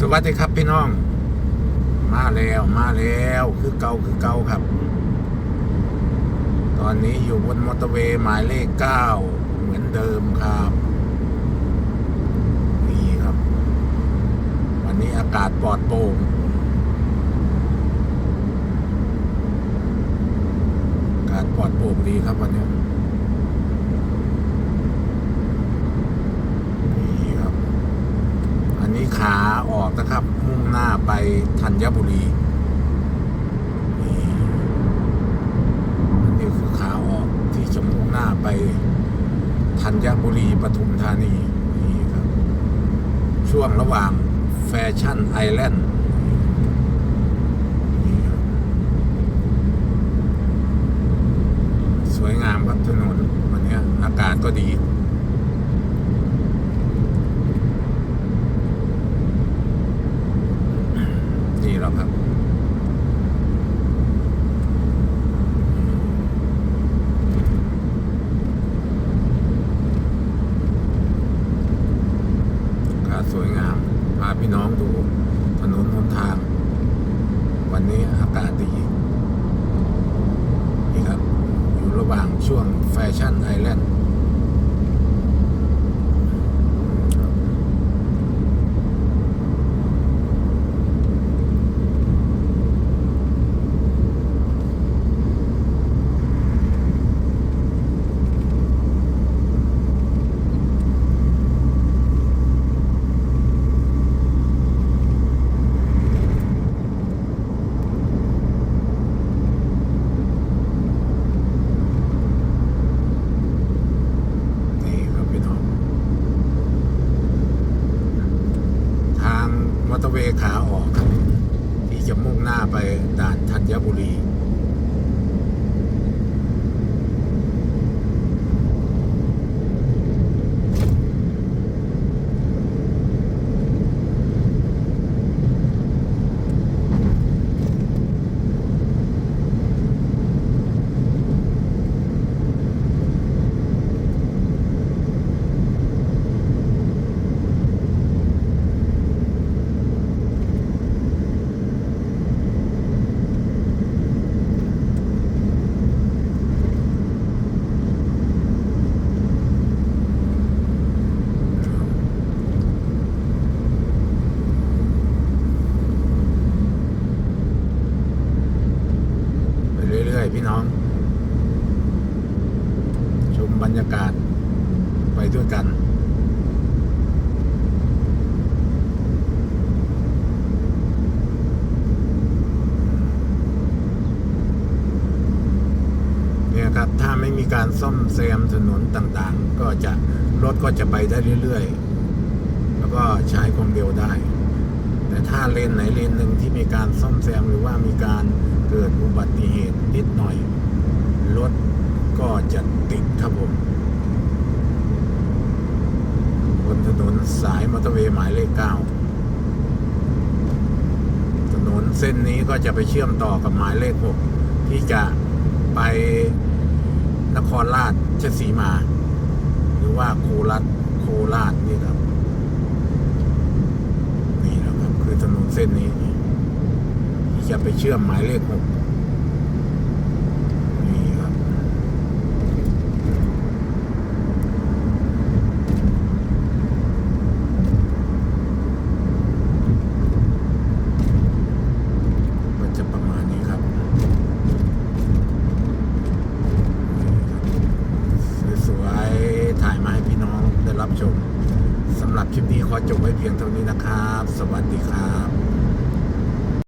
สวัสดีครับพี่น้อง มาแล้วมาแล้วคือเก่าคือเก่าครับ ตอนนี้อยู่บนมอเตอร์เวย์หมายเลขเก้าเหมือนเดิมครับ นี่ครับ วันนี้อากาศปลอดโปร่งอากาศปลอดโปร่งดีครับวันนี้นี่ครับ อันนี้ ขาออกนะครับ มุ่งหน้าไปธัญบุรีนี่คือขาออกที่จะมุ่งหน้าไปธัญบุรีปทุมธานีนี่ครับ ช่วงระหว่างแฟชั่นไอแลนด์สวยงามครับถนนวันนี้อากาศก็ดี นี่หรอก ครับ ขาสวยงาม พาพี่น้องดูถนนหนทาง วันนี้อากาศดี นี่ครับ อยู่ระหว่างช่วงแฟชั่นไอแลนด์ นี่ครับพี่น้อง ทาง มอเตอร์เวย์ขาออกครับที่จะมุ่งหน้าไปด่านธัญบุรี พี่น้อง ชมบรรยากาศไปด้วยกันเนี่ยครับ ถ้าไม่มีการซ่อมแซมถนนต่างๆ ก็จะ รถก็จะไปได้เรื่อยๆ แล้วก็ใช้ความเร็วได้ แต่ถ้าเลนไหนเลนหนึ่งที่มีการซ่อมแซมหรือว่ามีการเกิดอุบัติเหตุ ก็จะติดครับผมบนถนนสายมอเตอร์เวย์หมายเลขเก้าถนนเส้นนี้ก็จะไปเชื่อมต่อกับหมายเลขหกที่จะไปนครราชสีมา หรือว่าโคราชโคราชนี่ครับ นี่นะครับคือถนนเส้นนี้ ที่จะไปเชื่อมหมายเลขหกนี่ครับ ก็จะประมาณนี้ครับสวยๆถ่ายมาให้พี่น้องได้ รับชมสำหรับคลิปนี้ขอจบไว้เพียงเท่านี้นะครับ สวัสดีครับ